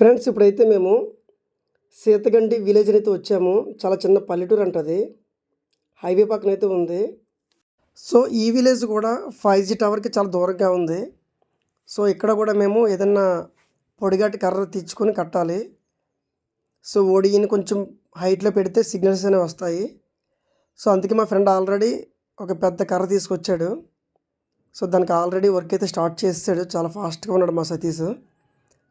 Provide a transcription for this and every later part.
Friends ఇప్పుడైతే మేము సీతగండి village అయితే వచ్చాము. చాలా చిన్న పల్లెటూరు అంటది హైవే పక్కన అయితే ఉంది. సో ఈ విలేజ్ కూడా ఫైవ్ జీ టవర్కి చాలా దూరంగా ఉంది. సో ఇక్కడ కూడా మేము ఏదన్నా పొడిగాటి కర్ర తెచ్చుకొని కట్టాలి. సో ఓడిని కొంచెం హైట్లో పెడితే సిగ్నల్స్ అనేవి వస్తాయి. సో అందుకే మా ఫ్రెండ్ ఆల్రెడీ ఒక పెద్ద కర్ర తీసుకొచ్చాడు. సో దానికి ఆల్రెడీ వర్క్ అయితే స్టార్ట్ చేసాడు చాలా ఫాస్ట్గా ఉన్నాడు మా సతీష్.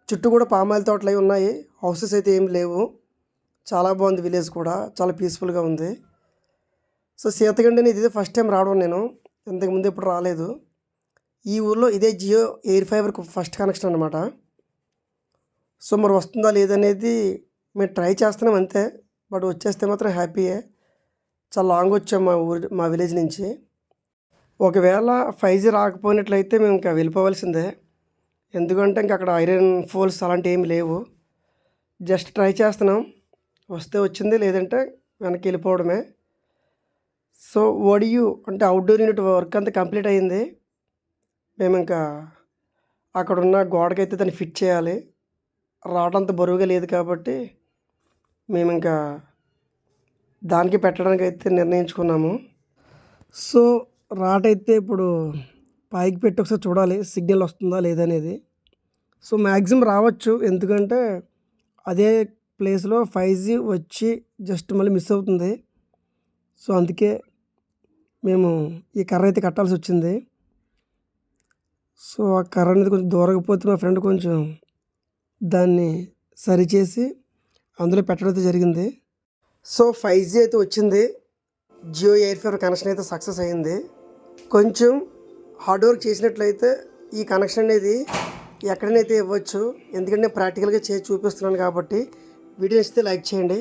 చుట్టూ కూడా పామాయిల్ తోటలు అవి ఉన్నాయి. హౌసెస్ అయితే ఏం లేవు. చాలా బాగుంది విలేజ్ కూడా. చాలా పీస్ఫుల్గా ఉంది. సో సీతగండిని ఇది ఫస్ట్ టైం రావడం నేను. ఇంతకుముందు ఎప్పుడు రాలేదు. ఈ ఊర్లో ఇదే జియో ఎయిర్ ఫైబర్కి ఫస్ట్ కనెక్షన్ అనమాట సో మరి వస్తుందా లేదనేది మేము ట్రై చేస్తున్నాం అంతే. బట్ వచ్చేస్తే మాత్రం హ్యాపీయే చాలా లాంగ్ వచ్చాం మా ఊరి మా విలేజ్ నుంచి. ఒకవేళ ఫైవ్ జీ రాకపోయినట్లయితే మేము ఇంకా వెళ్ళిపోవాల్సిందే. ఎందుకంటే ఇంక అక్కడ ఐరన్ ఫోల్స్ అలాంటివి ఏమి లేవు. జస్ట్ ట్రై చేస్తున్నాం. వస్తే వచ్చింది లేదంటే వెనక్కి వెళ్ళిపోవడమే. సో ఒడియు అంటే అవుట్డోర్ యూనిట్ వర్క్ అంతా కంప్లీట్ అయింది. మేము ఇంకా అక్కడ ఉన్న గోడకైతే దాన్ని ఫిట్ చేయాలి. రాడ్ అంత బరువుగా లేదు కాబట్టి మేము ఇంకా దానికి పెట్టడానికి అయితే నిర్ణయించుకున్నాము. సో రాటైతే అయితే ఇప్పుడు పైకి పెట్టి ఒకసారి చూడాలి సిగ్నల్ వస్తుందా లేదనేది సో మ్యాక్సిమం రావచ్చు. ఎందుకంటే అదే ప్లేస్లో ఫైవ్ జీ వచ్చి జస్ట్ మళ్ళీ మిస్ అవుతుంది. సో అందుకే మేము ఈ కర్ర అయితే కట్టాల్సి వచ్చింది. సో ఆ కర్ర అనేది కొంచెం దూరకపోతే మా ఫ్రెండ్ కొంచెం దాన్ని సరిచేసి అందులో పెట్టడం అయితే జరిగింది. సో ఫైవ్ జీ అయితే వచ్చింది. జియో ఎయిర్ ఫైబర్ కనెక్షన్ అయితే సక్సెస్ అయింది. కొంచెం హార్డ్ వర్క్ చేసినట్లయితే ఈ కనెక్షన్ అనేది ఎక్కడనైతే ఇవ్వచ్చు. ఎందుకంటే నేను ప్రాక్టికల్గా చేసి చూపిస్తున్నాను కాబట్టి వీడియో నచ్చితే లైక్ చేయండి.